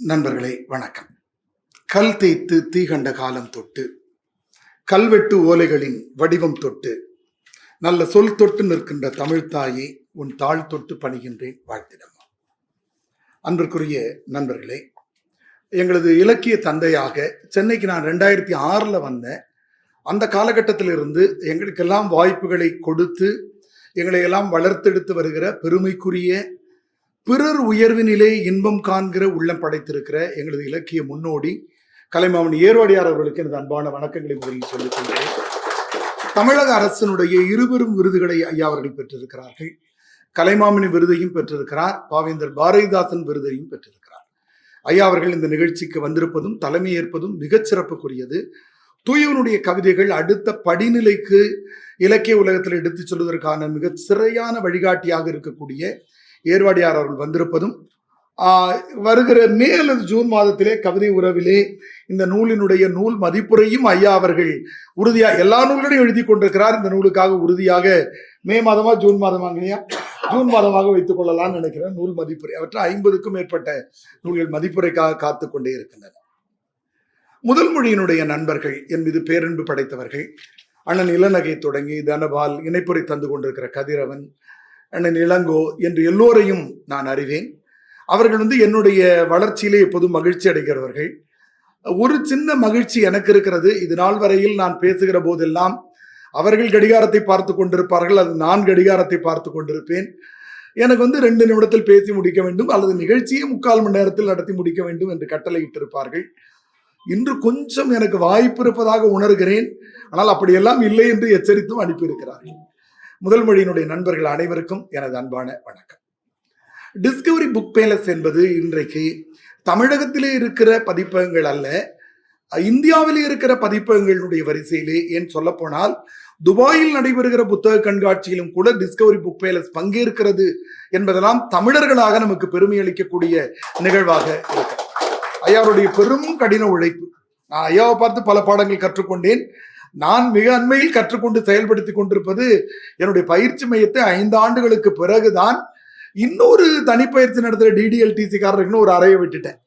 நண்பர்களே வணக்கம். கல் தேய்த்து தீகண்ட காலம் தொட்டு கல்வெட்டு ஓலைகளின் வடிவம் தொட்டு நல்ல சொல் தொட்டு நிற்கின்ற தமிழ்த்தாயே உன் தாழ் தொட்டு பணிகின்றேன் வாழ்த்திடமா. அன்பிற்குரிய நண்பர்களே எங்களது இலக்கிய தந்தையாக சென்னைக்கு நான் ரெண்டாயிரத்தி ஆறில் வந்தேன் அந்த காலகட்டத்திலிருந்து எங்களுக்கெல்லாம் வாய்ப்புகளை கொடுத்து எங்களை எல்லாம் வளர்த்தெடுத்து வருகிற பெருமைக்குரிய பிறர் உயர்வினிலே இன்பம் காண்கிற உள்ளம் படைத்திருக்கிற எங்களது இலக்கிய முன்னோடி கலைமாமன் ஏர்வாடியார் அவர்களுக்கு எனது அன்பான வணக்கங்களை முதலில் சொல்லிக் கொள்கிறேன். தமிழக அரசினுடைய இருபெரும் விருதுகளை ஐயா அவர்கள் பெற்றிருக்கிறார்கள். கலைமாமணி விருதையும் பெற்றிருக்கிறார். பாவேந்தர் பாரதிதாசன் விருதையும் பெற்றிருக்கிறார். ஐயா அவர்கள் இந்த நிகழ்ச்சிக்கு வந்திருப்பதும் தலைமை ஏற்பதும் மிகச் சிறப்புக்குரியது. தூயவனுடைய கவிதைகள் அடுத்த படிநிலைக்கு இலக்கிய உலகத்தில் எடுத்துச் சொல்வதற்கான மிகச் சிறையான வழிகாட்டியாக இருக்கக்கூடிய ஏர்வாடியார் அவர்கள் வந்திருப்பதும் ஆஹ், வருகிற மே அல்லது ஜூன் மாதத்திலே கவிதை உறவிலே இந்த நூலினுடைய நூல் மதிப்புரையும் ஐயா அவர்கள் உறுதியாக எல்லா நூல்களையும் எழுதி கொண்டிருக்கிறார். இந்த நூலுக்காக உறுதியாக மே மாதமா ஜூன் மாதமாங்கய்யா ஜூன் மாதமாக வைத்துக் கொள்ளலாம்னு நினைக்கிறேன். நூல் மதிப்புரை அவற்றை ஐம்பதுக்கும் மேற்பட்ட நூல்கள் மதிப்புரைக்காக காத்து கொண்டே இருக்கின்றன. முதல் மொழியினுடைய நண்பர்கள் என் மீது பேரன்பு படைத்தவர்கள் அண்ணன் இளநகை தொடங்கி தனபால் இணைப்புரை தந்து கொண்டிருக்கிற கதிரவன் அண்ணன் இளங்கோ என்று எல்லோரையும் நான் அறிவேன். அவர்கள் வந்து என்னுடைய வளர்ச்சியிலே எப்போதும் மகிழ்ச்சி அடைகிறவர்கள். ஒரு சின்ன மகிழ்ச்சி எனக்கு இருக்கிறது. இது நாள் வரையில் நான் பேசுகிற போதெல்லாம் அவர்கள் கடிகாரத்தை பார்த்து கொண்டிருப்பார்கள். அது நான் கடிகாரத்தை பார்த்து கொண்டிருப்பேன். எனக்கு வந்து ரெண்டு நிமிடத்தில் பேசி முடிக்க வேண்டும். அல்லது நிகழ்ச்சியை முக்கால் மணி நேரத்தில் நடத்தி முடிக்க வேண்டும் என்று கட்டளையிட்டிருப்பார்கள். இன்று கொஞ்சம் எனக்கு வாய்ப்பு இருப்பதாக உணர்கிறேன். ஆனால் அப்படியெல்லாம் இல்லை என்று எச்சரித்தும் அனுப்பியிருக்கிறார்கள். முதல் மொழியினுடைய நண்பர்கள் அனைவருக்கும் எனது அன்பான வணக்கம். டிஸ்கவரி புக் பேலஸ் என்பது இன்றைக்கு தமிழகத்திலே இருக்கிற பதிப்பகங்கள் அல்ல இந்தியாவிலே இருக்கிற பதிப்பகங்களுடைய வரிசையிலே. ஏன் சொல்லப்போனால் துபாயில் நடைபெறுகிற புத்தக கண்காட்சியிலும் கூட டிஸ்கவரி புக் பேலஸ் பங்கேற்கிறது என்பதெல்லாம் தமிழர்களாக நமக்கு பெருமை அளிக்கக்கூடிய நிகழ்வாக இருக்கு. ஐயாருடைய பெரும் கடின உழைப்பு. நான் ஐயாவை பார்த்து பல பாடங்கள் கற்றுக்கொண்டேன். நான் மிக அண்மையில் கற்றுக்கொண்டு செயல்படுத்தி கொண்டிருப்பது என்னுடைய பயிற்சி மையத்தை ஐந்து ஆண்டுகளுக்கு பிறகுதான் இன்னொரு தனிப்பயிற்சி நடத்துகிற டிடிஎல்டிசி காரருக்குன்னு ஒரு அறையை விட்டுட்டேன்.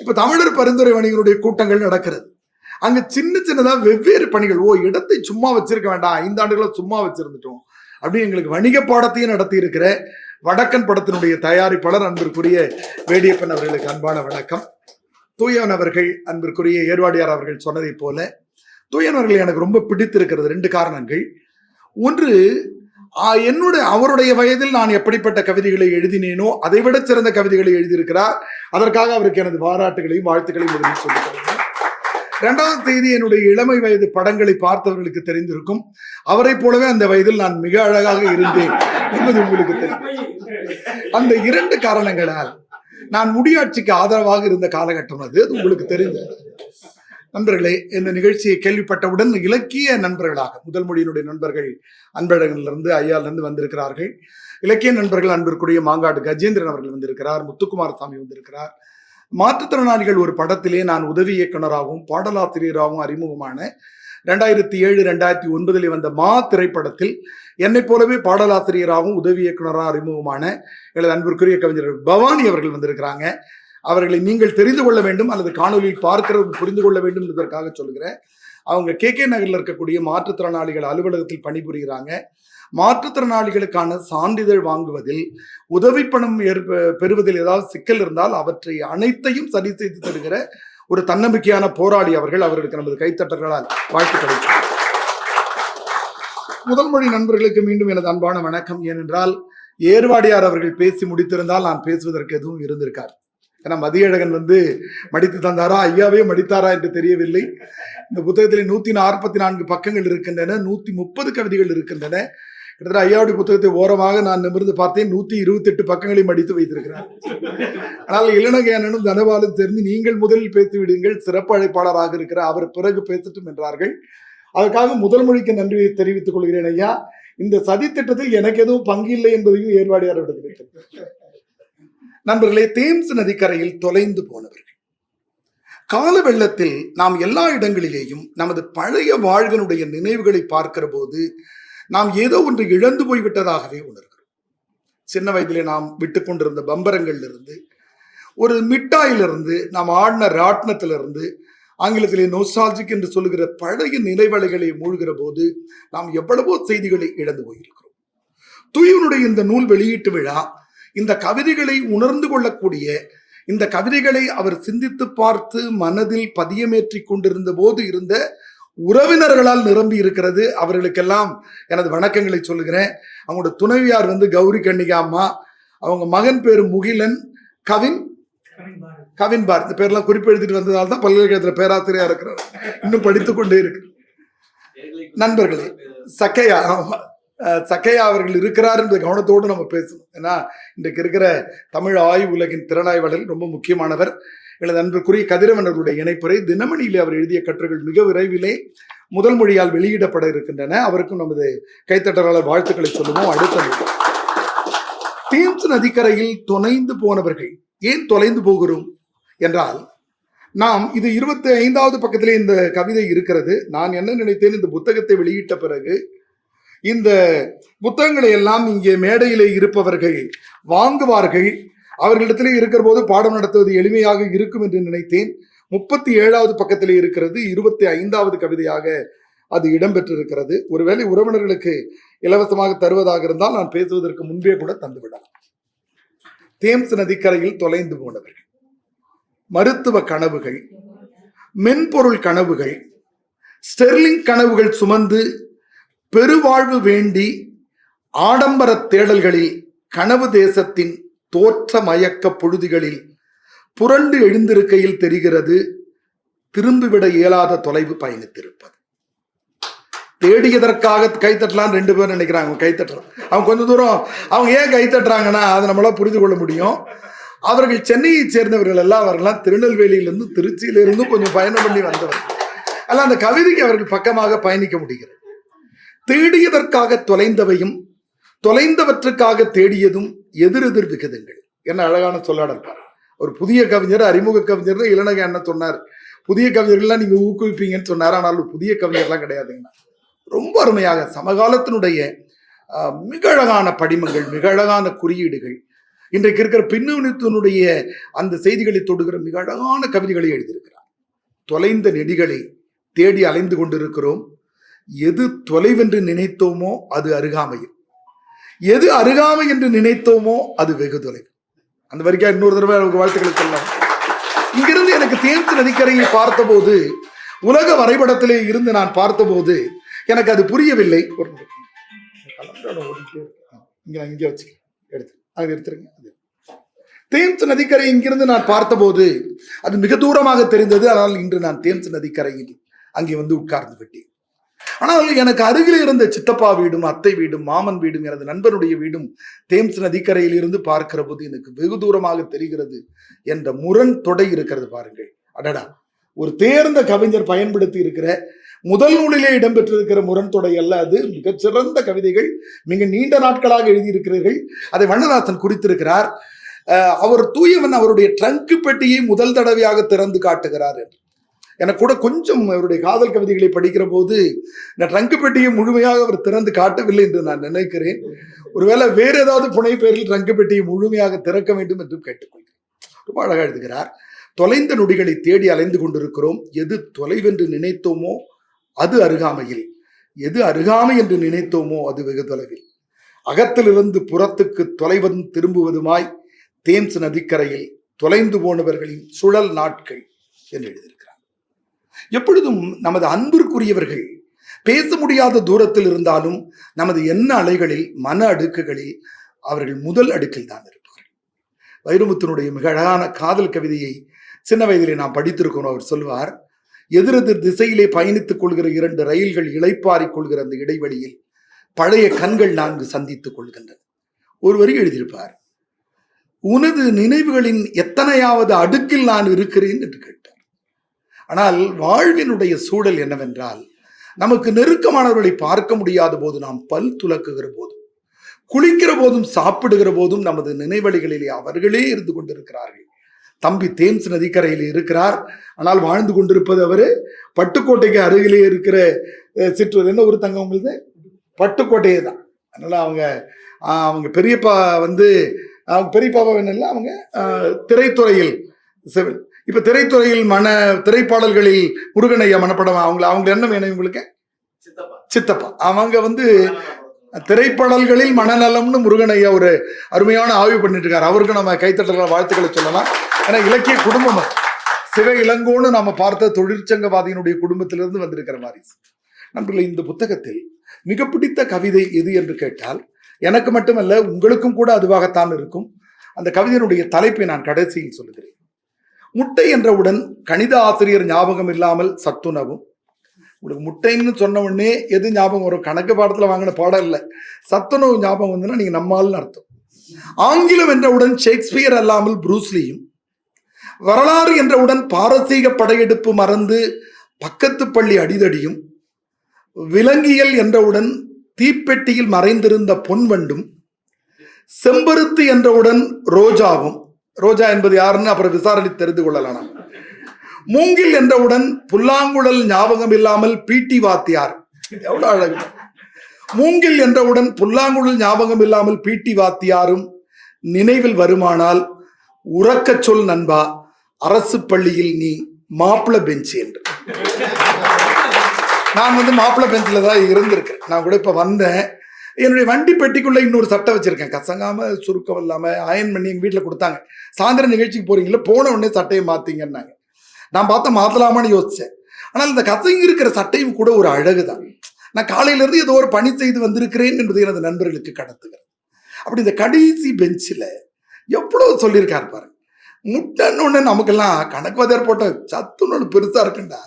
இப்போ தமிழர் பரிந்துரை வணிகருடைய கூட்டங்கள் நடக்கிறது. அங்க சின்ன சின்னதா வெவ்வேறு பணிகள். ஓ இடத்தை சும்மா வச்சிருக்க வேண்டாம். ஐந்து ஆண்டுகளா சும்மா வச்சிருந்துட்டோம். அப்படி எங்களுக்கு வணிக பாடத்தையும் நடத்தி இருக்கிற வடக்கன் படத்தினுடைய தயாரிப்பாளர் அன்பிற்குரிய வேடியப்பன் அவர்களுக்கு அன்பான வணக்கம். தூயவன் அவர்கள் அன்பிற்குரிய ஏர்வாடியார் அவர்கள் சொன்னதைப் போல தூயன் எனக்கு ரொம்ப பிடித்திருக்கிறது. ரெண்டு காரணங்கள். ஒன்று என்னுடைய அவருடைய வயதில் நான் எப்படிப்பட்ட கவிதைகளை எழுதினேனோ அதை விட சிறந்த கவிதைகளை எழுதியிருக்கிறார். அதற்காக அவருக்கு எனது பாராட்டுகளையும் வாழ்த்துக்களையும் முதலில் சொல்லிக் இரண்டாவது செய்தி என்னுடைய இளமை வயது படங்களை பார்த்தவர்களுக்கு தெரிந்திருக்கும். அவரைப் போலவே அந்த வயதில் நான் மிக அழகாக இருந்தேன் என்பது உங்களுக்கு தெரியும். அந்த இரண்டு காரணங்களால் நான் முடியாட்சிக்கு ஆதரவாக இருந்த காலகட்டம் அது. அது உங்களுக்கு தெரிந்தது. நண்பர்களே இந்த நிகழ்ச்சியை கேள்விப்பட்டவுடன் இலக்கிய நண்பர்களாக முதல் மொழியினுடைய நண்பர்கள் அன்பழகனிலிருந்து ஐயாலிருந்து வந்திருக்கிறார்கள். இலக்கிய நண்பர்கள் அன்பிற்குரிய மாங்காடு கஜேந்திரன் அவர்கள் வந்திருக்கிறார் முத்துக்குமாரசாமி வந்திருக்கிறார். மாற்றுத்திறனாளிகள் ஒரு படத்திலே நான் உதவி இயக்குனராகவும் பாடலாசிரியராகவும் அறிமுகமான ரெண்டாயிரத்தி ஏழு ரெண்டாயிரத்தி ஒன்பதில் வந்த மா திரைப்படத்தில் என்னைப் போலவே பாடலாசிரியராகவும் உதவி இயக்குனராக அறிமுகமான எனது அன்பிற்குரிய கவிஞர் பவானி அவர்கள் வந்திருக்கிறாங்க. அவர்களை நீங்கள் தெரிந்து கொள்ள வேண்டும் அல்லது காணொலியில் பார்க்கிறவர்கள் புரிந்து கொள்ள வேண்டும் என்பதற்காக சொல்கிறேன். அவங்க கே கே நகரில் இருக்கக்கூடிய மாற்றுத்திறனாளிகள் அலுவலகத்தில் பணிபுரிகிறாங்க. மாற்றுத்திறனாளிகளுக்கான சான்றிதழ் வாங்குவதில் உதவி பணம் ஏற்ப பெறுவதில் ஏதாவது சிக்கல் இருந்தால் அவற்றை அனைத்தையும் சரி செய்து தருகிற ஒரு தன்னம்பிக்கையான போராளி அவர்கள் அவர்களுக்கு நமது கைத்தட்டர்களால் வாழ்த்து கிடைக்கும் முதல் மொழி நண்பர்களுக்கு மீண்டும் எனது அன்பான வணக்கம். ஏனென்றால் ஏர்வாடியார் அவர்கள் பேசி முடித்திருந்தால் நான் பேசுவதற்கு எதுவும் இருந்திருக்கார் ஏன்னா மதியழகன் வந்து மடித்து தந்தாரா? ஐயாவே மடித்தாரா என்று தெரியவில்லை. இந்த புத்தகத்தில் நூத்தி நாற்பத்தி நான்கு பக்கங்கள் இருக்கின்றன நூத்தி முப்பது கவிதைகள் இருக்கின்றன. கிட்டத்தட்ட ஐயாவுடைய புத்தகத்தை ஓரமாக நான் நிமிர்ந்து பார்த்தேன். நூத்தி இருபத்தி எட்டு பக்கங்களை மடித்து வைத்திருக்கிறார். ஆனால் இளநகையானனும் தனபாலும் தெரிந்து நீங்கள் முதலில் பேசி விடுங்கள் சிறப்பு அழைப்பாளராக இருக்கிற அவர் பிறகு பேசட்டும் என்றார்கள். அதற்காக முதல் மொழிக்கு நன்றியை தெரிவித்துக் கொள்கிறேன் ஐயா. இந்த சதி திட்டத்தில் எனக்கு எதுவும் பங்கு இல்லை என்பதையும் ஏர்வாடியார் விடுகிறேன் நண்பர்களே தேம்ஸ் நதிக்கரையில் தொலைந்து போனவர்கள். கால வெள்ளத்தில் நாம் எல்லா இடங்களிலேயும் நமது பழைய வாழ்கனுடைய நினைவுகளை பார்க்கிற போது நாம் ஏதோ ஒன்று இழந்து போய்விட்டதாகவே உணர்கிறோம். சின்ன வயதிலே நாம் விட்டு கொண்டிருந்த பம்பரங்கள்ல இருந்து ஒரு மிட்டாயிலிருந்து நாம் ஆடின ராட்டினத்திலிருந்து ஆங்கிலத்திலே நோஸ்டாலஜிக் என்று சொல்லுகிற பழைய நினைவலைகளை மூழ்கிற போது நாம் எவ்வளவோ செய்திகளை இழந்து போயிருக்கிறோம். தூயவனுடைய இந்த நூல் வெளியீட்டு விழா இந்த கவிதைகளை உணர்ந்து கொள்ளக்கூடிய இந்த கவிதைகளை அவர் சிந்தித்து பார்த்து மனதில் பதியமேற்றி கொண்டிருந்த போது இருந்த உறவினர்களால் நிரம்பி இருக்கிறது. அவர்களுக்கெல்லாம் எனது வணக்கங்களை சொல்லுகிறேன். அவங்களோட துணைவியார் வந்து கௌரி கன்னிகா அம்மா. அவங்க மகன் பேரு முகிலன். கவின்? கவின் பார் இந்த பேர்லாம் குறிப்பெழுதிட்டு வந்ததால் தான் பல்கலைக்கழகத்தில் பேராசிரியரா இருக்கிறார். இன்னும் படித்துக் கொண்டே இருக்கு. நண்பர்களே சக்கையா சக்கையா அவர்கள் இருக்கிறார் என்ற கவனத்தோடு நம்ம பேசணும். ஏன்னா இன்றைக்கு இருக்கிற தமிழ் ஆய்வு உலகின் திறனாய்வாளர் ரொம்ப முக்கியமானவர். எனது அன்புக்குரிய கதிரவன் அவருடைய இணைப்புரை தினமணியிலே அவர் எழுதிய கட்டுரைகள் மிக விரைவிலே முதல் மொழியால் வெளியிடப்பட இருக்கின்றன. அவருக்கும் நமது கைத்தட்டலாளர் வாழ்த்துக்களை சொல்லுவோம். அடுத்த நூல். தேம்ஸ் நதிக்கரையில் தொலைந்து போனவர்கள் ஏன் தொலைந்து போகிறோம்? என்றால் நாம் இது இருபத்தி ஐந்தாவது பக்கத்திலே இந்த கவிதை இருக்கிறது. நான் என்ன நினைத்தேன்? இந்த புத்தகத்தை வெளியிட்ட பிறகு இந்த புத்தகங்களை எல்லாம் இங்கே மேடையிலே இருப்பவர்கள் வாங்குவார்கள். அவர்களிடத்திலே இருக்கிற போது பாடம் நடத்துவது எளிமையாக இருக்கும் என்று நினைத்தேன். முப்பத்தி ஏழாவது பக்கத்திலே இருக்கிறது இருபத்தி ஐந்தாவது கவிதையாக அது இடம்பெற்றிருக்கிறது. ஒருவேளை உறவினர்களுக்கு இலவசமாக தருவதாக இருந்தால் நான் பேசுவதற்கு முன்பே கூட தந்துவிடலாம். தேம்ஸ் நதிக்கரையில் தொலைந்து போனவர்கள் மருத்துவ கனவுகள் மென்பொருள் கனவுகள் ஸ்டெர்லிங் கனவுகள் சுமந்து பெருவாழ்வு வேண்டி ஆடம்பர தேடல்களில் கனவு தேசத்தின் தோற்ற மயக்க பொழுதுகளில் புரண்டு எழுந்திருக்கையில் தெரிகிறது திரும்பிவிட இயலாத தொலைவு பயணித்திருப்பது. தேடியதற்காக கைத்தட்டலாம் ரெண்டு பேரும் நினைக்கிறாங்க அவங்க கைத்தட்டலாம் அவங்க கொஞ்ச தூரம் அவங்க ஏன் கைத்தட்டுறாங்கன்னா அதை நம்மளால புரிந்து கொள்ள முடியும். அவர்கள் சென்னையை சேர்ந்தவர்கள் எல்லாம் அவர்கள்லாம் திருநெல்வேலியிலிருந்து திருச்சியிலிருந்து கொஞ்சம் பயணம் பண்ணி வந்தவர்கள். அல்ல அந்த கவிதைக்கு அவர்கள் பக்கமாக பயணிக்க முடிகிறது. தேடியதற்காக தொலைந்தவையும் தொலைந்தவற்றுக்காக தேடியதும் எதிரெதிர் விகிதங்கள். என்ன அழகான சொல்லாடற்பார் ஒரு புதிய கவிஞர் அறிமுக கவிஞர் இளநக என்ன சொன்னார். புதிய கவிஞர்கள்லாம் நீங்க ஊக்குவிப்பீங்கன்னு சொன்னார். ஆனால் புதிய கவிஞர்லாம் கிடையாதுங்கண்ணா. ரொம்ப அருமையாக சமகாலத்தினுடைய ஆஹ், மிக அழகான படிமங்கள் மிக அழகான குறியீடுகள் இன்றைக்கு இருக்கிற பின்னணித்தினுடைய அந்த செய்திகளை தொடுகிற மிக அழகான கவிதைகளை எழுதியிருக்கிறார். தொலைந்த நெடிகளை தேடி அலைந்து கொண்டிருக்கிறோம். எது தொலைவென்று நினைத்தோமோ அது அருகாமையில். எது அருகாமை என்று நினைத்தோமோ அது வெகு தொலை அந்த வரைக்கும் இன்னொரு தடவை அவருக்கு வாழ்த்துக்களை சொல்லலாம். இங்கிருந்து எனக்கு தேர்த்து நதிக்கரையை பார்த்தபோது உலக வரைபடத்திலே இருந்து நான் பார்த்தபோது எனக்கு அது புரியவில்லை. ஒரு இங்கே நான் இங்கே வச்சுக்க. எடுத்து. அது எடுத்துருங்க. தேம்ஸ் நதிக்கரை இங்கிருந்து நான் பார்த்தபோது அது மிக தூரமாக தெரிந்தது. ஆனால் இன்று நான் தேம்ஸ் நதிக்கரையில் அங்கே வந்து உட்கார்ந்து விட்டேன். ஆனால் எனக்கு அருகில் இருந்த சித்தப்பா வீடும் அத்தை வீடும் மாமன் வீடும் எனது நண்பனுடைய வீடும் தேம்ஸ் நதிக்கரையில் இருந்து பார்க்கிற போது எனக்கு வெகு தூரமாக தெரிகிறது என்ற முரண் தொடை இருக்கிறது பாருங்கள். அடடா! ஒரு தேர்ந்த கவிஞர் பயன்படுத்தி இருக்கிற முதல் நூலிலே இடம்பெற்றிருக்கிற முரண்தொடை அல்ல அது. மிகச்சிறந்த கவிதைகள் மிக நீண்ட நாட்களாக எழுதியிருக்கிறீர்கள். அதை வண்ணதாசன் குறித்திருக்கிறார். அவர் தூயவன் அவருடைய ட்ரங்க் பெட்டியை முதல் தடவையாக திறந்து காட்டுகிறார் என்று. எனக்கு கூட கொஞ்சம் அவருடைய காதல் கவிதைகளை படிக்கிற போது இந்த ட்ரங்க் பெட்டியை முழுமையாக அவர் திறந்து காட்டவில்லை என்று நான் நினைக்கிறேன். ஒருவேளை வேறு ஏதாவது புனை பெயரில் ட்ரங்க் பெட்டியை முழுமையாக திறக்க வேண்டும் என்று கேட்டுக்கொள்கிறேன். ரொம்ப அழகாக எழுதுகிறார் தொலைந்த நொடிகளை தேடி அலைந்து கொண்டிருக்கிறோம். எது தொலைவென்று நினைத்தோமோ அது அருகாமையில். எது அருகாமை என்று நினைத்தோமோ அது வெகு தொலைவில். அகத்திலிருந்து புறத்துக்கு தொலைவதும் திரும்புவதுமாய் தேம்ஸ் நதிக்கரையில் தொலைந்து போனவர்களின் சுழல் நாட்கள் என்று எழுதியிருக்கிறார் எப்பொழுதும் நமது அன்பிற்குரியவர்கள் பேச முடியாத தூரத்தில் இருந்தாலும் நமது எண்ண அலைகளில் மன அடுக்குகளில் அவர்கள் முதல் அடுக்கில் தான் இருப்பார்கள். வைரமுத்தினுடைய மிக அழகான காதல் கவிதையை சின்ன வயதிலே நாம் படித்திருக்கிறோம். அவர் சொல்வார் எதிரெதிர் திசையிலே பயணித்துக் கொள்கிற இரண்டு ரயில்கள் இளைப்பாறிக் கொள்கிற அந்த இடைவெளியில் பழைய கண்கள் நான்கு சந்தித்துக் கொள்கின்றன. ஒரு வரி எழுதியிருப்பார் உனது நினைவுகளின் எத்தனையாவது அடுக்கில் நான் இருக்கிறேன் என்று கேட்டார். ஆனால் வாழ்வினுடைய சூழல் என்னவென்றால் நமக்கு நெருக்கமானவர்களை பார்க்க முடியாத போது நாம் பல் துலக்குகிற போதும் குளிக்கிற போதும் சாப்பிடுகிற போதும் நமது நினைவழிகளிலே அவர்களே இருந்து கொண்டிருக்கிறார்கள். தம்பி தேம்ஸ் நதிக்கரையில் இருக்கிறார். ஆனால் வாழ்ந்து கொண்டிருப்பது அவர். பட்டுக்கோட்டைக்கு அருகிலே இருக்கிற சிற்றூர். என்ன ஒரு தங்க உங்களுக்கு பட்டுக்கோட்டையே தான். அதனால அவங்க அவங்க பெரியப்பா வந்து அவங்க பெரியப்பாவை இல்லை அவங்க திரைத்துறையில் சிவில். இப்ப திரைத்துறையில் மன திரைப்பாடல்களில் முருகன் ஐயா மனப்படம் அவங்கள அவங்க என்ன வேணும் உங்களுக்கு சித்தப்பா. சித்தப்பா. அவங்க வந்து திரைப்பாடல்களில் மனநலம்னு முருகன் ஐயா ஒரு அருமையான ஆய்வு பண்ணிட்டு இருக்காரு அவருக்கு நம்ம கைத்தட்டல் வாழ்த்துக்களை சொல்லலாம். ஏன்னா இலக்கிய குடும்பம். சிவ இளங்கோன்னு நாம பார்த்த தொழிற்சங்கவாதியினுடைய குடும்பத்திலிருந்து வந்திருக்கிற மாதிரி. நண்பர்களே இந்த புத்தகத்தில் மிக பிடித்த கவிதை எது என்று கேட்டால் எனக்கு மட்டுமல்ல உங்களுக்கும் கூட அதுவாகத்தான் இருக்கும். அந்த கவிதையினுடைய தலைப்பை நான் கடைசியில் சொல்லுகிறேன். முட்டை என்றவுடன் கணித ஆசிரியர் ஞாபகம் இல்லாமல் சத்துணவும். உங்களுக்கு முட்டைன்னு சொன்ன உடனே எது ஞாபகம் வரும்? கணக்கு பாடத்தில் வாங்கின பாடம் இல்லை. சத்துணவு ஞாபகம் வந்துன்னா நீங்கள் நம்மால்னு அர்த்தம். ஆங்கிலம் என்றவுடன் ஷேக்ஸ்பியர் அல்லாமல் புரூஸ்லியும் வரலாறு என்றவுடன் பாரசீக படையெடுப்பு மறந்து பக்கத்து பள்ளி அடிதடியும். விலங்கியல் என்றவுடன் தீப்பெட்டியில் மறைந்திருந்த பொன்வண்டும். செம்பருத்து என்றவுடன் ரோஜாவும். ரோஜா என்பது யாருன்னு அப்புறம் விசாரணை தெரிந்து கொள்ளலாம் மூங்கில் என்றவுடன் புல்லாங்குழல் ஞாபகம் இல்லாமல் பீட்டி வாத்தியார். எவ்வளவு அழகு. மூங்கில் என்றவுடன் புல்லாங்குழல் ஞாபகம் இல்லாமல் பீட்டி வாத்தியாரும் நினைவில் வருமானால் உறக்க சொல் நண்பா அரசு பள்ளியில் நீ மாப்பிள பெஞ்ச் என்று. நான் வந்து மாப்பிள பெஞ்சில் தான் இருந்திருக்கேன். நான் கூட இப்போ வந்தேன். என்னுடைய வண்டி பெட்டிக்குள்ளே இன்னொரு சட்டை வச்சுருக்கேன். கசங்காம சுருக்கம் இல்லாமல் அயன் பண்ணி எங்கள் வீட்டில் கொடுத்தாங்க. சாயந்தரம் நிகழ்ச்சிக்கு போறீங்களா போன உடனே சட்டையை மாற்றிங்கன்னாங்க நான் பார்த்தா மாற்றலாமான்னு யோசித்தேன் ஆனால் இந்த கசங்கி இருக்கிற சட்டையும் கூட ஒரு அழகு தான் நான் காலையிலேருந்து ஏதோ ஒரு பணி செய்து வந்திருக்கிறேன் என்பதை எனது நண்பர்களுக்கு கடத்துகிறேன் அப்படி இந்த கடைசி பெஞ்சில் எவ்வளோ சொல்லியிருக்காரு பாருங்க முட்டைன்னு ஒன்று நமக்கெல்லாம் கணக்கு வதையார் போட்ட சத்துன்னு ஒன்று பெருசாக இருக்குண்டா.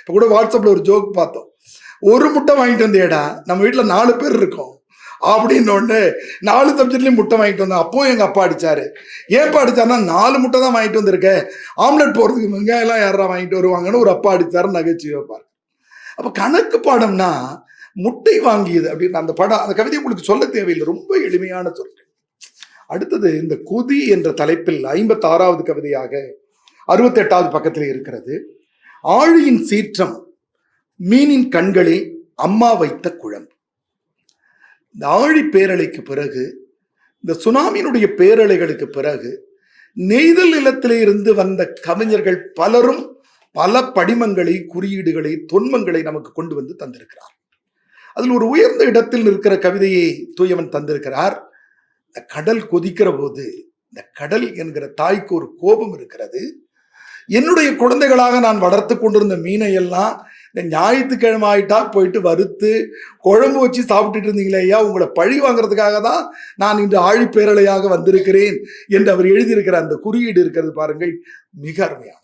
இப்போ கூட வாட்ஸ்அப்பில் ஒரு ஜோக் பார்த்தோம். ஒரு முட்டை வாங்கிட்டு வந்தேடா. நம்ம வீட்டில் நாலு பேர் இருக்கோம். அப்படின்னு ஒன்று நாலு சப்ஜெக்ட்லேயும் முட்டை வாங்கிட்டு வந்தேன். அப்பவும் எங்கள் அப்பா அடிச்சாரு. ஏன்ப்பா அடிச்சாருன்னா நாலு முட்டை தான் வாங்கிட்டு வந்திருக்கேன் ஆம்லெட் போகிறதுக்கு வெங்காயம்லாம் யாரா வாங்கிட்டு வருவாங்கன்னு ஒரு அப்பா அடித்தார் நகைச்சுவை வைப்பார். அப்போ கணக்கு பாடம்னா முட்டை வாங்கியது அப்படின்னு அந்த படம் அந்த கவிதை உங்களுக்கு சொல்ல தேவையில்லை. ரொம்ப எளிமையான சொற்கள் அடுத்தது இந்த குதி என்ற தலைப்பில் ஐம்பத்தி ஆறாவது கவிதையாக அறுபத்தெட்டாவது பக்கத்தில் இருக்கிறது. ஆழியின் சீற்றம் மீனின் கண்களில் அம்மா வைத்த குழம்பு. இந்த ஆழி பேரலைக்கு பிறகு இந்த சுனாமியினுடைய பேரலைகளுக்கு பிறகு நெய்தல் நிலத்திலே இருந்து வந்த கவிஞர்கள் பலரும் பல படிமங்களை குறியீடுகளை தொன்மங்களை நமக்கு கொண்டு வந்து தந்திருக்கிறார். அதில் ஒரு உயர்ந்த இடத்தில் இருக்கிற கவிதையை தூயவன் தந்திருக்கிறார். இந்த கடல் கொதிக்கிற போது இந்த கடல் என்கிற தாய்க்கு ஒரு கோபம் இருக்கிறது. என்னுடைய குழந்தைகளாக நான் வளர்த்து கொண்டிருந்த மீனை எல்லாம் இந்த ஞாயிற்றுக்கிழமை ஆயிட்டா போயிட்டு வறுத்து குழம்பு வச்சு சாப்பிட்டுட்டு இருந்தீங்களே ஐயா உங்களை பழி வாங்குறதுக்காக தான் நான் இன்று ஆழிப்பேரலையாக வந்திருக்கிறேன் என்று அவர் எழுதியிருக்கிற அந்த குறியீடு இருக்கிறது பாருங்கள். மிக அருமையான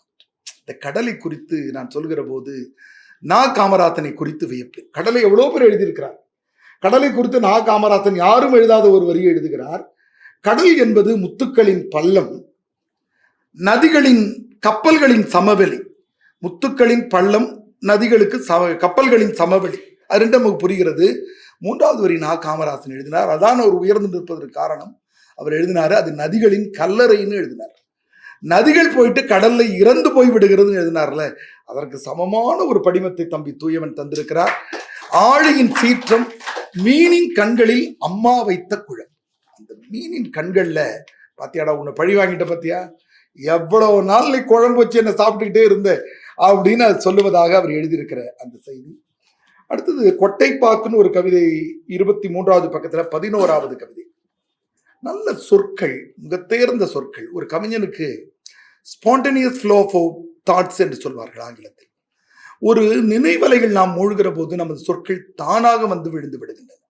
இந்த கடலை குறித்து நான் சொல்கிற போது நா காமராத்தனை குறித்து வியப்பு கடலை எவ்வளோ பேர் எழுதியிருக்கிறார்? கடலை குறித்து நா காமராசன் யாரும் எழுதாத ஒரு வரியை எழுதுகிறார். கடல் என்பது முத்துக்களின் பள்ளம் நதிகளின் கப்பல்களின் சமவெளி முத்துக்களின் பள்ளம் நதிகளுக்கு சம கப்பல்களின் சமவெளி. அது ரெண்டு நமக்கு புரிகிறது. மூன்றாவது வரி நா காமராசன் எழுதினார். அதான் அவர் உயர்ந்து நிற்பதற்கு காரணம். அவர் எழுதினார் அது நதிகளின் கல்லறைன்னு எழுதினார். நதிகள் போயிட்டு கடல்ல இறந்து போய் விடுகிறதுன்னு எழுதினார்ல. அதற்கு சமமான ஒரு படிமத்தை தம்பி தூயவன் தந்திருக்கிறார். ஆழியின் சீற்றம் மீனின் கண்களில் அம்மா வைத்த குழல். அந்த மீனின் கண்கள்ல பாத்தியாடா உன்னை பழி வாங்கிட்ட பாத்தியா? எவ்வளவு நாள் நீ குழம்பு வச்சு என்ன சாப்பிட்டுக்கிட்டே இருந்தேன் அப்படின்னு அது சொல்லுவதாக அவர் எழுதியிருக்கிற அந்த செய்தி. அடுத்தது கொட்டைப்பாக்குன்னு ஒரு கவிதை இருபத்தி மூன்றாவது பக்கத்துல பதினோராவது கவிதை. நல்ல சொற்கள் மிக தேர்ந்த சொற்கள். ஒரு கவிஞனுக்கு ஸ்பான்டனியஸ் ஃப்ளோ ஆஃப் தாட்ஸ் என்று சொல்வார்கள் ஆங்கிலத்தில். ஒரு நினைவலைகள் நாம் மூழ்கிற போது நமது சொற்கள் தானாக வந்து விழுந்து விடுகின்றன.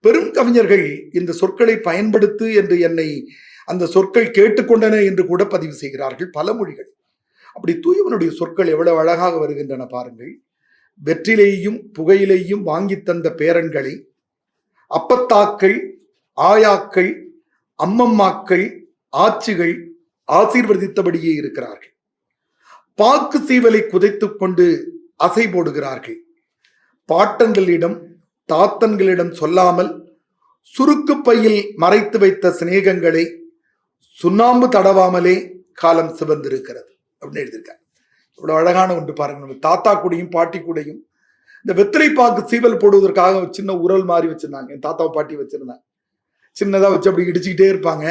பெரும் கவிஞர்கள் இந்த சொற்களை பயன்படுத்து என்று என்னை அந்த சொற்கள் கேட்டுக்கொண்டன என்று கூட பதிவு செய்கிறார்கள் பல மொழிகள் அப்படி தூயவனுடைய சொற்கள் எவ்வளவு அழகாக வருகின்றன பாருங்கள். வெற்றிலையும் புகையிலையும் வாங்கி தந்த பேரன்களை அப்பத்தாக்கள் ஆயாக்கள் அம்மம்மாக்கள் ஆட்சிகள் ஆசீர்வதித்தபடியே இருக்கிறார்கள். பாக்கு சீவலை குதைத்துக் கொண்டு அசை போடுகிறார்கள். பாட்டங்களிடம் தாத்தன்களிடம் சொல்லாமல் சுருக்கு பையில் மறைத்து வைத்த சிநேகங்களை சுண்ணாம்பு தடவாமலே காலம் சிவந்திருக்கிறது. அப்படின்னு எழுதியிருக்காங்க இவ்வளவு அழகான ஒன்று பாருங்க. நம்ம தாத்தா கூடையும் பாட்டி கூடையும் இந்த வெத்திலை பாக்கு சீவல் போடுவதற்காக ஒரு சின்ன உரல் மாதிரி வச்சிருந்தாங்க. என் தாத்தாவை பாட்டி வச்சிருந்தாங்க. சின்னதா வச்சு அப்படி இடிச்சுக்கிட்டே இருப்பாங்க.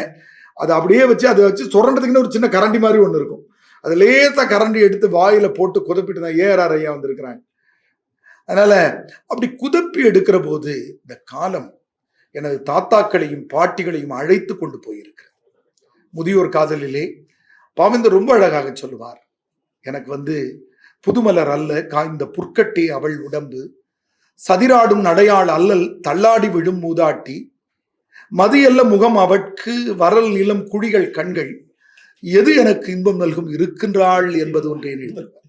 அதை அப்படியே வச்சு அதை வச்சு சுரண்டதுக்குன்னு ஒரு சின்ன கரண்டி மாதிரி ஒன்று இருக்கும். அது லேசா கரண்டி எடுத்து வாயில போட்டு குதப்பிட்டு தான் ஏஆர் ஐயா வந்திருக்கிறாங்க. அதனால அப்படி குதப்பி எடுக்கிற போது இந்த காலம் எனது தாத்தாக்களையும் பாட்டிகளையும் அழைத்து கொண்டு போயிருக்கிறது. முதியோர் காதலிலே பாவேந்தர் ரொம்ப அழகாக சொல்லுவார். எனக்கு வந்து புதுமலர் அல்ல காய்ந்த புற்கட்டி அவள் உடம்பு. சதிராடும் நடையாள் அல்லல் தள்ளாடி விழும் மூதாட்டி. மதியல்ல முகம் அவட்கு வரல் நிலம் குழிகள் கண்கள். எது எனக்கு இன்பம் நல்கும் இருக்கின்றாள் என்பது ஒன்றே எழுதியிருப்பார்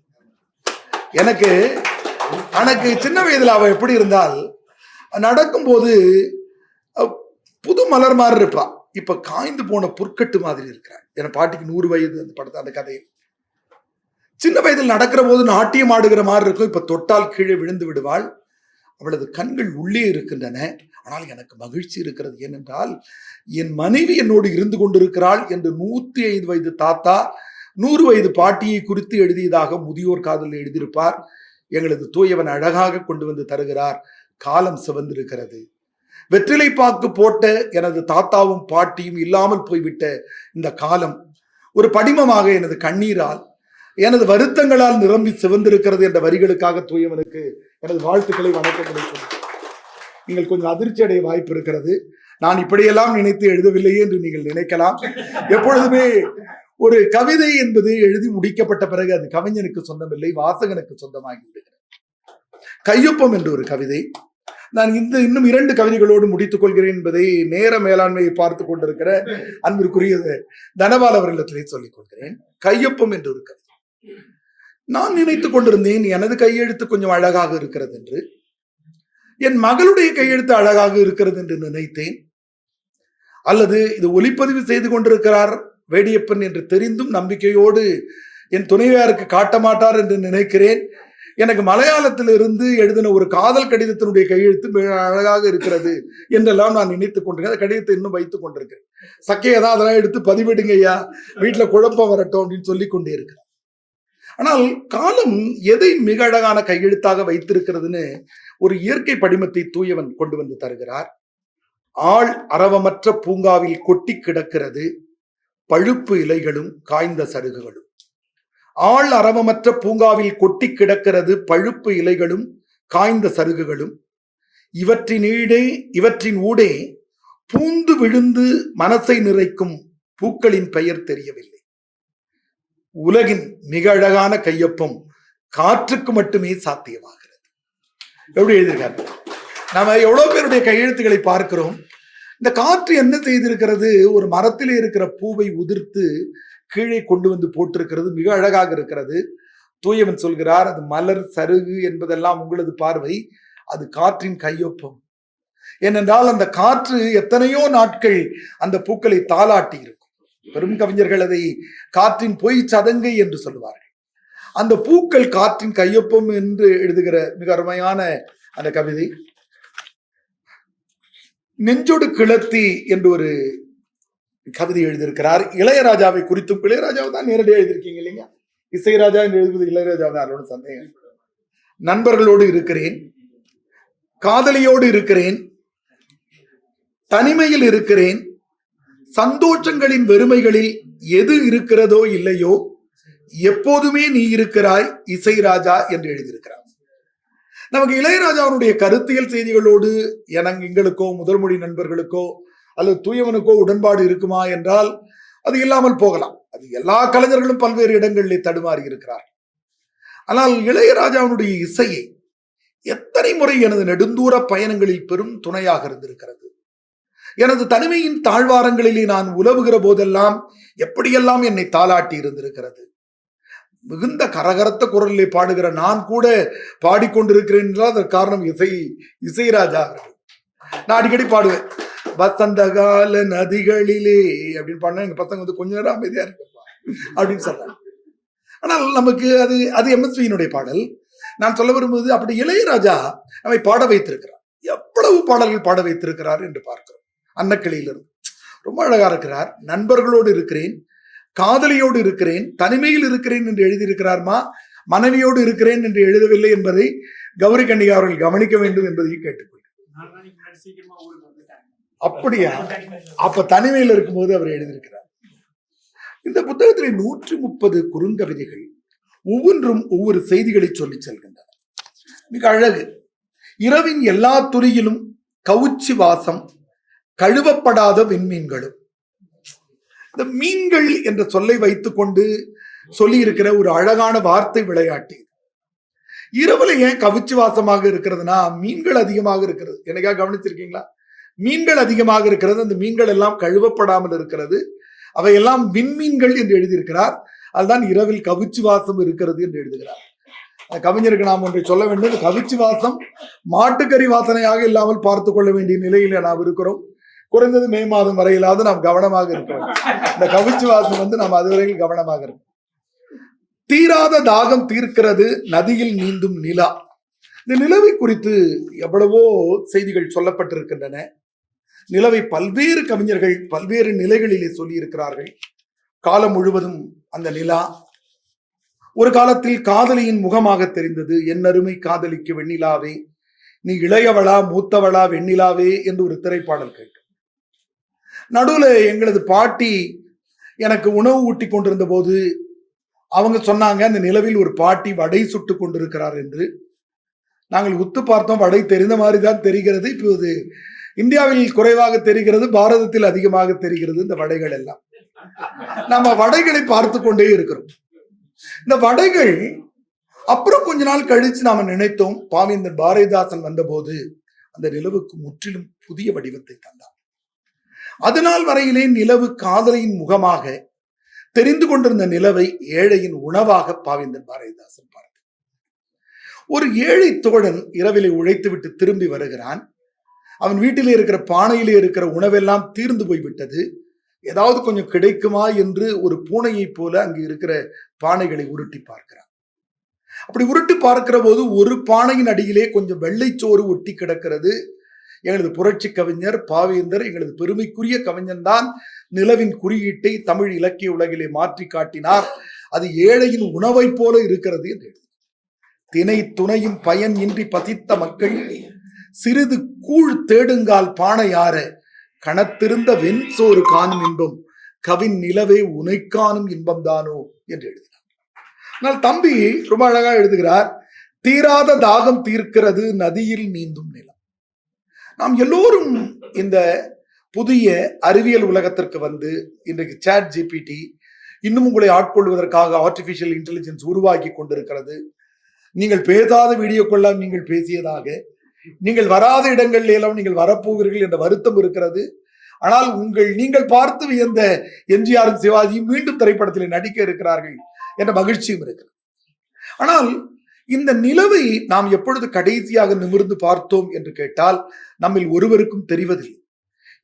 எனக்கு எனக்கு சின்ன வயதில் அவள் எப்படி இருந்தால் நடக்கும்போது புது மலர் மாதிரி இருப்பா. இப்ப காய்ந்து போன புற்கட்டு மாதிரி இருக்கிறாள் என் பாட்டிக்கு நூறு வயது அந்த படத்தை அந்த கதையில் சின்ன வயதில் நடக்கிற போது நாட்டியம் ஆடுகிற மாதிரி இருக்கும். இப்ப தொட்டால் கீழே விழுந்து விடுவாள். அவளது கண்கள் உள்ளே இருக்கின்றன. ஆனால் எனக்கு மகிழ்ச்சி இருக்கிறது ஏனென்றால் என் மனைவி என்னோடு இருந்து கொண்டிருக்கிறாள் என்று நூத்தி ஐந்து வயது தாத்தா நூறு வயது பாட்டியை குறித்து எழுதியதாக முதியோர் காதலில் எழுதியிருப்பார். எங்களது தூயவன் அழகாக கொண்டு வந்து தருகிறார். காலம் சிவந்திருக்கிறது. வெற்றிலை பாக்கு போட்ட எனது தாத்தாவும் பாட்டியும் இல்லாமல் போய்விட்ட இந்த காலம் ஒரு படிமமாக எனது கண்ணீரால் எனது வருத்தங்களால் நிரம்பி சிவந்திருக்கிறது என்ற வரிகளுக்காக தூயவனுக்கு எனது வாழ்த்துக்களை வணக்கங்களை நீங்கள் கொஞ்சம் அதிர்ச்சி அடைய வாய்ப்பு இருக்கிறது. நான் இப்படியெல்லாம் நினைத்து எழுதவில்லையே என்று நீங்கள் நினைக்கலாம். எப்பொழுதுமே ஒரு கவிதை என்பது எழுதி முடிக்கப்பட்ட பிறகு அது கவிஞனுக்கு சொந்தமில்லை வாசகனுக்கு சொந்தமாகி விடுகிறது கையொப்பம் என்று ஒரு கவிதை. நான் இந்த இன்னும் இரண்டு கவிதைகளோடு முடித்துக் கொள்கிறேன் என்பதை நேர மேலாண்மையை பார்த்து கொண்டிருக்கிற அன்பிற்குரிய தனபால் அவர்களிடத்திலே சொல்லிக் கொள்கிறேன். கையொப்பம் என்று ஒரு கவிதை. நான் நினைத்துக் கொண்டிருந்தேன் எனது கையெழுத்து கொஞ்சம் அழகாக இருக்கிறது என்று. என் மகளுடைய கையெழுத்து அழகாக இருக்கிறது என்று நினைத்தேன். அல்லது இது ஒளிப்பதிவு செய்து கொண்டிருக்கிறார் வேடியப்பன் என்று தெரிந்தும் நம்பிக்கையோடு என் துணைவியாருக்கு காட்ட மாட்டார் என்று நினைக்கிறேன். எனக்கு மலையாளத்தில் இருந்து எழுதின ஒரு காதல் கடிதத்தினுடைய கையெழுத்து மிக அழகாக இருக்கிறது என்றெல்லாம் நான் நினைத்துக் கொண்டிருக்கேன். அந்த கடிதத்தை இன்னும் வைத்துக் கொண்டிருக்கிறேன். சக்கையை தான் அதெல்லாம் எடுத்து பதிவிடுங்க ஐயா. வீட்டில் குழப்பம் வரட்டும் அப்படின்னு சொல்லி கொண்டே இருக்கிறேன். ஆனால் காலம் எதை மிக அழகான கையெழுத்தாக வைத்திருக்கிறதுன்னு ஒரு இயற்கை படிமத்தை தூயவன் கொண்டு வந்து தருகிறார். ஆள் அரவமற்ற பூங்காவில் கொட்டி கிடக்கிறது. பழுப்பு இலைகளும் காய்ந்த சருகுகளும் ஆள் அரவமற்ற பூங்காவில் கொட்டி கிடக்கிறது பழுப்பு இலைகளும் காய்ந்த சருகுகளும். இவற்றினீடே இவற்றின் ஊடே பூந்து விழுந்து மனசை நிறைக்கும் பூக்களின் பெயர் தெரியவில்லை. உலகின் மிக அழகான கையொப்பம் காற்றுக்கு மட்டுமே சாத்தியமாகிறது. எப்படி எழுதியிருக்காரு? நம்ம எவ்வளவு பேருடைய கையெழுத்துக்களை பார்க்கிறோம். இந்த காற்று என்ன செய்திருக்கிறது? ஒரு மரத்திலே இருக்கிற பூவை உதிர்த்து கீழே கொண்டு வந்து போட்டிருக்கிறது மிக அழகாக இருக்கிறது. தூயவன் சொல்கிறார் அது மலர் சருகு என்பதெல்லாம் உங்களது பார்வை. அது காற்றின் கையொப்பம். ஏனென்றால் அந்த காற்று எத்தனையோ நாட்கள் அந்த பூக்களை தாளாட்டி இருக்கும். பெரும் கவிஞர்கள் அதை காற்றின் பொய் சதங்கை என்று சொல்லுவார்கள். அந்த பூக்கள் காற்றின் கையொப்பம் என்று எழுதுகிற மிக அருமையான அந்த கவிதை நெஞ்சொடு கிளத்தி என்று ஒரு கவிதை எழுதியிருக்கிறார். இளையராஜாவை குறித்தும் இளையராஜாவை தான் நேரடியாக எழுதியிருக்கீங்க இல்லைங்க? இசைராஜா என்று எழுதுவது இளையராஜா தான் அதோட சந்தேகம். நண்பர்களோடு இருக்கிறேன். காதலியோடு இருக்கிறேன். தனிமையில் இருக்கிறேன். சந்தோஷங்களின் வெறுமைகளில் எது இருக்கிறதோ இல்லையோ எப்போதுமே நீ இருக்கிறாய் இசைராஜா என்று எழுதியிருக்கிறார். நமக்கு இளையராஜாவுடைய கருத்தியல் செய்திகளோடு எனக்கு எங்களுக்கோ முதல்மொழி நண்பர்களுக்கோ அல்லது தூயவனுக்கோ உடன்பாடு இருக்குமா என்றால் அது இல்லாமல் போகலாம். அது எல்லா கலைஞர்களும் பல்வேறு இடங்களிலே தடுமாறி இருக்கிறார் ஆனால் இளையராஜாவினுடைய இசையை எத்தனை முறை எனது நெடுந்தூர பயணங்களில் பெரும் துணையாக இருந்திருக்கிறது. எனது தனிமையின் தாழ்வாரங்களிலே நான் உலவுகிற போதெல்லாம் எப்படியெல்லாம் என்னை தாளாட்டி இருந்திருக்கிறது. மிகுந்த கரகரத்த குரலிலே பாடுகிற நான் கூட பாடிக்கொண்டிருக்கிறேன் என்றால் அதற்கு காரணம் இசை இசைராஜா நான் அடிக்கடி பாடுவேன். வசந்த கால நதிகளிலே அப்படின்னு பாடினா எங்க பசங்க வந்து கொஞ்ச நேரம் அமைதியா இருக்கப்பா அப்படின்னு சொல்றாங்க ஆனால் நமக்கு அது அது எம்எஸ்வியினுடைய பாடல். நான் சொல்ல வரும்போது அப்படி இளையராஜா நம்மை பாட வைத்திருக்கிறார். எவ்வளவு பாடல்கள் பாட வைத்திருக்கிறார் என்று பார்க்கிறோம். அன்னக்கிளியிலிருந்து. ரொம்ப அழகா இருக்கிறார். நண்பர்களோடு இருக்கிறேன். காதலியோடு இருக்கிறேன். தனிமையில் இருக்கிறேன் என்று எழுதியிருக்கிறார்மா? மனைவியோடு இருக்கிறேன் என்று எழுதவில்லை என்பதை கௌரி கண்ணிகா அவர்கள் கவனிக்க வேண்டும் என்பதையும் கேட்டுக்கொள்கிறேன். அப்படியா? அப்ப தனிமையில் இருக்கும்போது அவர் எழுதியிருக்கிறார். இந்த புத்தகத்திலே நூற்றி முப்பது குறுங்கவிதைகள் ஒவ்வொன்றும் ஒவ்வொரு செய்திகளை சொல்லி செல்கின்றன. மிக அழகு. இரவின் எல்லா துறையிலும் கவுச்சி வாசம் கழுவப்படாத விண்மீன்களும். இந்த மீன்கள் என்ற சொல்லை வைத்துக்கொண்டு சொல்லி இருக்கிற ஒரு அழகான வார்த்தை விளையாட்டு இரவுல ஏன் கவிச்சு வாசமாக இருக்கிறதுனா மீன்கள் அதிகமாக இருக்கிறது. எனக்கா கவனிச்சிருக்கீங்களா? மீன்கள் அதிகமாக இருக்கிறது. அந்த மீன்கள் எல்லாம் கழுவப்படாமல் இருக்கிறது. அவையெல்லாம் விண்மீன்கள் என்று எழுதியிருக்கிறார். அதுதான் இரவில் கவிச்சு வாசம் இருக்கிறது என்று எழுதுகிறார். கவிஞருக்கு நாம் ஒன்றை சொல்ல வேண்டும். கவிச்சு வாசம் மாட்டுக்கறி வாசனையாக இல்லாமல் பார்த்து கொள்ள வேண்டிய நிலையில நாம் இருக்கிறோம். குறைந்தது மே மாதம் வரையிலாவது நாம் கவனமாக இருக்கிறோம். இந்த கவிச்சு வாசம் வந்து நாம் அதுவரையில் கவனமாக இருக்கும் தீராத தாகம் தீர்க்கிறது நதியில் நீந்தும் நிலா. இந்த நிலவை குறித்து எவ்வளவோ செய்திகள் சொல்லப்பட்டிருக்கின்றன. நிலவை பல்வேறு கவிஞர்கள் பல்வேறு நிலைகளிலே சொல்லியிருக்கிறார்கள். காலம் முழுவதும் அந்த நிலா. ஒரு காலத்தில் காதலியின் முகமாக தெரிந்தது. என் அருமை காதலிக்கு வெண்ணிலாவே நீ இளையவளா மூத்தவளா வெண்ணிலாவே என்று ஒரு திரைப்பாடல் கேட்கும் நடுவுல எங்களது பாட்டி எனக்கு உணவு ஊட்டி கொண்டிருந்த போது அவங்க சொன்னாங்க அந்த நிலவில் ஒரு பாட்டி வடை சுட்டு கொண்டிருக்கிறார் என்று. நாங்கள் உத்து பார்த்தோம். வடை தெரிந்த மாதிரி தான் தெரிகிறது. இப்போது இந்தியாவில் குறைவாக தெரிகிறது பாரதத்தில் அதிகமாக தெரிகிறது இந்த வடைகள் எல்லாம். நம்ம வடைகளை பார்த்து கொண்டே இருக்கிறோம். இந்த வடைகள் அப்புறம் கொஞ்ச நாள் கழிச்சு நாம நினைத்தோம் பாவேந்தர் பாரதிதாசன் வந்தபோது அந்த நிலவுக்கு முற்றிலும் புதிய வடிவத்தை தந்தார் அதனால் வரையிலே நிலவு காதலியின் முகமாக தெரிந்து கொண்டிருந்த நிலவை ஏழையின் உணவாக பாவேந்தன் பாரதிதாசன் பார்த்தார் ஒரு ஏழை தோழன் இரவிலே உழைத்துவிட்டு திரும்பி வருகிறான். அவன் வீட்டிலே இருக்கிற பானையிலே இருக்கிற உணவெல்லாம் தீர்ந்து போய்விட்டது. ஏதாவது கொஞ்சம் கிடைக்குமா என்று ஒரு பூனையைப் போல அங்கு இருக்கிற பானைகளை உருட்டி பார்க்கிறான். அப்படி உருட்டி பார்க்கிற போது ஒரு பானையின் அடியிலே கொஞ்சம் வெள்ளைச்சோறு ஒட்டி கிடக்கிறது. எங்களது புரட்சி கவிஞர் பாவேந்தர் எங்களது பெருமைக்குரிய கவிஞன் தான் நிலவின் குறியீட்டை தமிழ் இலக்கிய உலகிலே மாற்றி காட்டினார். அது ஏழையின் உணவைப் போல இருக்கிறது என்று தினை துணையும் பயன் இன்றி பசித்த மக்கள் சிறிது கூழ் தேடுங்கால் பானையாறு கணத்திருந்த வெண் சோறு காணும் இன்பம் கவின் நிலவே உனைக்கானும் இன்பம்தானோ என்று எழுதினார். ஆனால் தம்பி ரொம்ப அழகா எழுதுகிறார் தீராத தாகம் தீர்க்கிறது நதியில் நீந்தும் நிலம். நாம் எல்லோரும் இந்த புதிய அறிவியல் உலகத்திற்கு வந்து இன்றைக்கு சேட் ஜிபிடி இன்னும் உங்களை ஆட்கொள்வதற்காக ஆர்டிபிஷியல் இன்டெலிஜென்ஸ் உருவாக்கி கொண்டிருக்கிறது. நீங்கள் பேசாத வீடியோக்கெல்லாம் நீங்கள் பேசியதாக நீங்கள் வராத இடங்களில் எல்லாம் நீங்கள் வரப்போகிறீர்கள் என்ற வருத்தம் இருக்கிறது. ஆனால் உங்கள் நீங்கள் பார்த்து வியந்த எம்ஜிஆர் சிவாஜியும் மீண்டும் திரைப்படத்தில் நடிக்க இருக்கிறார்கள் என்ற மகிழ்ச்சியும் இருக்கிறது. ஆனால் இந்த நிலவை நாம் எப்பொழுது கடைசியாக நிமிர்ந்து பார்த்தோம் என்று கேட்டால் நம்மில் ஒருவருக்கும் தெரிவதில்லை.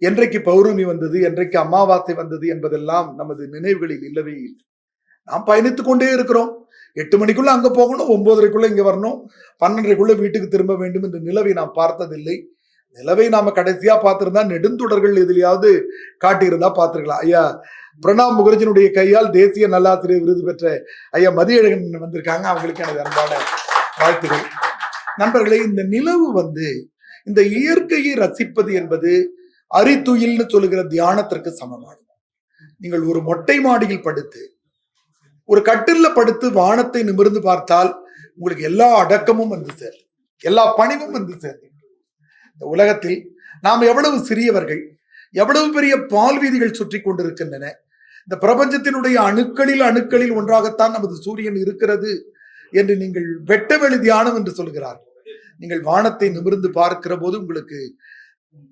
என்றைக்கு பௌர்ணமி வந்தது என்றைக்கு அமாவாசை வந்தது என்பதெல்லாம் நமது நினைவுகளில் இல்லவே இல்லை. நாம் பயணித்துக் கொண்டே இருக்கிறோம். எட்டு மணிக்குள்ள அங்க போகணும் ஒன்பதரைக்குள்ள இங்க வரணும் பன்னெண்டரைக்குள்ள வீட்டுக்கு திரும்ப வேண்டும் என்ற நிலவை நாம் பார்த்ததில்லை. நிலவை நாம கடைசியா பார்த்திருந்தா நெடுந்தொடர்கள் எதிலையாவது காட்டியிருந்தா பார்த்திருக்கலாம். ஐயா பிரணாப் முகர்ஜினுடைய கையால் தேசிய நல்லாசிரியர் விருது பெற்ற ஐயா மதியழகன் வந்திருக்காங்க. அவங்களுக்கு எனது அன்பான வாழ்த்துகள். நண்பர்களே இந்த நிலவு வந்து இந்த இயற்கையை ரசிப்பது என்பது அரித்துயில்னு சொல்லுகிற தியானத்திற்கு சமமானது நீங்கள் ஒரு மொட்டை மாடியில் படுத்து ஒரு கட்டில்ல படுத்து வானத்தை நிமிர்ந்து பார்த்தால் உங்களுக்கு எல்லா அடக்கமும் வந்து சேரும். எல்லா பணிவும் வந்து சேரும். இந்த உலகத்தில் நாம் எவ்வளவு சிறியவர்கள் எவ்வளவு பெரிய பால் வீதிகள் சுற்றி கொண்டிருக்கின்றன. இந்த பிரபஞ்சத்தினுடைய அணுக்களில் அணுக்களில் ஒன்றாகத்தான் நமது சூரியன் இருக்கிறது என்று நீங்கள் வெட்டவெளி தியானம் என்று சொல்கிறார். நீங்கள் வானத்தை நிமிர்ந்து பார்க்கிற போது உங்களுக்கு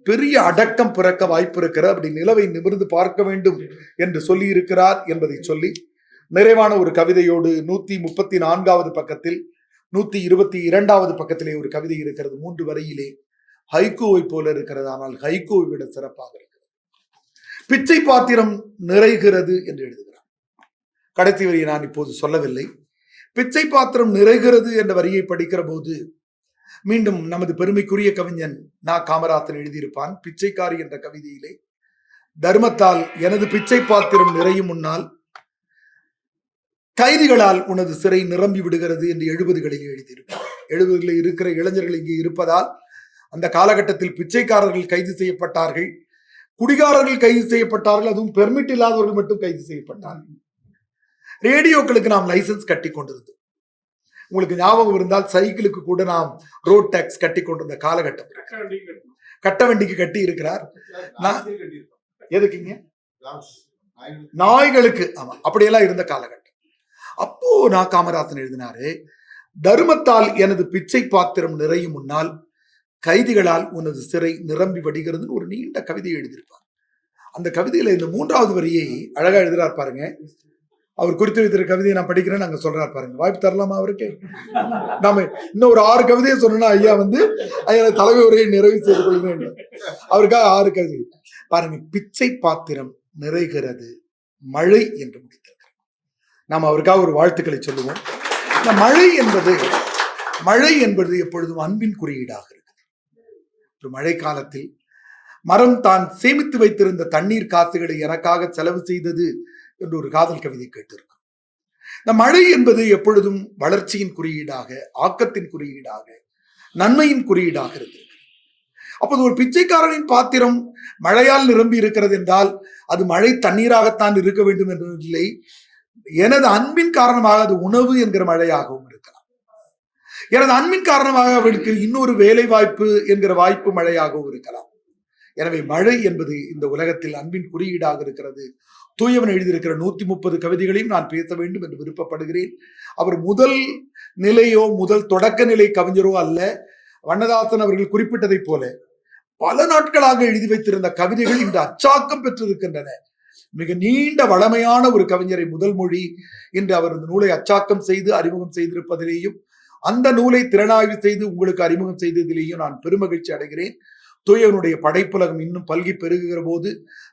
பெரிய அடக்கம் பிறக்க வாய்ப்பு இருக்கிறது. அப்படி நிலவை நிமிர்ந்து பார்க்க வேண்டும் என்று சொல்லி இருக்கிறார் என்பதை சொல்லி நிறைவான ஒரு கவிதையோடு நூத்தி முப்பத்தி நான்காவது பக்கத்தில் நூத்தி இருபத்தி இரண்டாவது பக்கத்திலே ஒரு கவிதை இருக்கிறது. மூன்று வரையிலே ஹைகோவை போல இருக்கிறது. ஆனால் ஹைகோவை விட சிறப்பாக இருக்கிறது. பிச்சை பாத்திரம் நிறைகிறது என்று எழுதுகிறார். கடைசி வரியை நான் இப்போது சொல்லவில்லை. பிச்சை பாத்திரம் நிறைகிறது என்ற வரியை படிக்கிற போது மீண்டும் நமது பெருமைக்குரிய கவிஞன் நா. காமராசன் எழுதியிருப்பான் பிச்சைக்காரி என்ற கவிதையிலே தர்மத்தால் எனது பிச்சை பாத்திரம் நிறையும் முன்னால் கைதிகளால் உனது சிறை நிரம்பி விடுகிறது என்று எழுபதுகளில் எழுதியிருப்பார் எழுபதுகளில் இருக்கிற இளைஞர்கள் இங்கே இருப்பதால் அந்த காலகட்டத்தில் பிச்சைக்காரர்கள் கைது செய்யப்பட்டார்கள். குடிகாரர்கள் கைது செய்யப்பட்டார்கள். அதுவும் பெர்மிட் இல்லாதவர்கள் மட்டும் கைது செய்யப்பட்டார்கள். ரேடியோக்களுக்கு நாம் லைசென்ஸ் கட்டி கொண்டிருந்தோம். உங்களுக்கு ஞாபகம் இருந்தால் சைக்கிளுக்கு கூட நாம் ரோட் டேக்ஸ் கட்டி கொண்டிருந்த காலகட்டம். கட்ட வண்டிக்கு கட்டி இருக்கிறார். எதுக்குங்க? நாய்களுக்கு. ஆமா அப்படியெல்லாம் இருந்த காலகட்டம். அப்போ நான் காமராசன் எழுதினாரு தர்மத்தால் எனது பிச்சை பாத்திரம் நிறையும் முன்னால் கைதிகளால் உனது சிறை நிரம்பி வடிகிறதுன்னு ஒரு நீண்ட கவிதையை எழுதியிருப்பார். அந்த கவிதையில இந்த மூன்றாவது வரியை அழகா எழுதுறார் பாருங்க. அவர் குறித்து வைத்திருக்க கவிதையை நான் படிக்கிறேன்னு அங்க சொல்றாரு பாருங்க. வாய்ப்பு தரலாமா அவருக்கு? நாம இன்னும் ஒரு ஆறு கவிதையை சொன்னா ஐயா வந்து ஐயா தலைமை உரையை நிறைவு செய்து கொள்ளுங்க அவருக்காக ஆறு கவிதை. பாருங்க பிச்சை பாத்திரம் நிறைகிறது மழை என்று முடித்திருக்கிறார் நாம் அவருக்காக ஒரு வாழ்த்துக்களை சொல்லுவோம். இந்த மழை என்பது மழை என்பது எப்பொழுதும் அன்பின் குறியீடாக இருக்குது. ஒரு மழை காலத்தில் மரம் தான் சேமித்து வைத்திருந்த தண்ணீர் காசுகளை எனக்காக செலவு செய்தது என்று ஒரு காதல் கவிதை கேட்டிருக்கும். இந்த மழை என்பது எப்பொழுதும் வளர்ச்சியின் குறியீடாக ஆக்கத்தின் குறியீடாக நன்மையின் குறியீடாக இருந்திருக்கு அப்போது ஒரு பிச்சைக்காரனின் பாத்திரம் மழையால் நிரம்பி இருக்கிறது என்றால் அது மழை தண்ணீராகத்தான் இருக்க வேண்டும் என்பதில்லை எனது அன்பின் காரணமாக அது உணவு என்கிற மழையாகவும் இருக்கலாம். எனது அன்பின் காரணமாக அவளுக்கு இன்னொரு வேலை வாய்ப்பு என்கிற வாய்ப்பு மழையாகவும் இருக்கலாம். எனவே மழை என்பது இந்த உலகத்தில் அன்பின் குறியீடாக இருக்கிறது. தூயவன் எழுதியிருக்கிற நூத்தி முப்பது கவிதைகளையும் நான் பேச வேண்டும் என்று விருப்பப்படுகிறேன். அவர் முதல் நிலையோ முதல் தொடக்க நிலை கவிஞரோ அல்ல. வண்ணதாசன் அவர்கள் குறிப்பிட்டதைப் போல பல நாட்களாக எழுதி வைத்திருந்த கவிதைகள் இன்று அச்சாக்கம் பெற்றிருக்கின்றன. மிக நீண்ட வளமையான ஒரு கவிஞரை முதல் மொழி என்று அவர் இந்த நூலை அச்சாக்கம் செய்து அறிமுகம் செய்திருப்பதிலேயும் அந்த நூலை திறனாய்வு செய்து உங்களுக்கு அறிமுகம் செய்ததிலேயும் நான் பெருமகிழ்ச்சி அடைகிறேன். தூயவனுடைய படைப்புலகம் இன்னும் பல்கி பெருகுகிற போது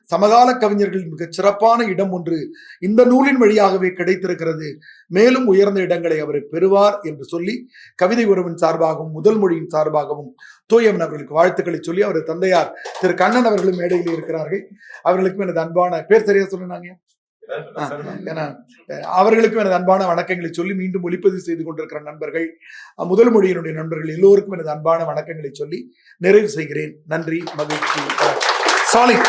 சமகால கவிஞர்களின் மிகச் சிறப்பான இடம் ஒன்று இந்த நூலின் வழியாகவே கிடைத்திருக்கிறது. மேலும் உயர்ந்த இடங்களை அவர் பெறுவார் என்று சொல்லி கவிதை உறவின் சார்பாகவும் முதல் மொழியின் சார்பாகவும் தூயவன் அவர்களுக்கு வாழ்த்துக்களை சொல்லி அவர் தந்தையார் திரு கண்ணன் அவர்களும் மேடையில் இருக்கிறார்கள். அவர்களுக்கும் எனது அன்பான பேர் சரியா சொன்னாங்க ஏன்னா அவர்களுக்கும் எனது அன்பான வணக்கங்களை சொல்லி மீண்டும் ஒளிப்பதிவு செய்து கொண்டிருக்கிற நண்பர்கள் முதல் மொழியினுடைய நண்பர்கள் எல்லோருக்கும் எனது அன்பான வணக்கங்களை சொல்லி நிறைவு செய்கிறேன். நன்றி மகிழ்ச்சி சாலிக்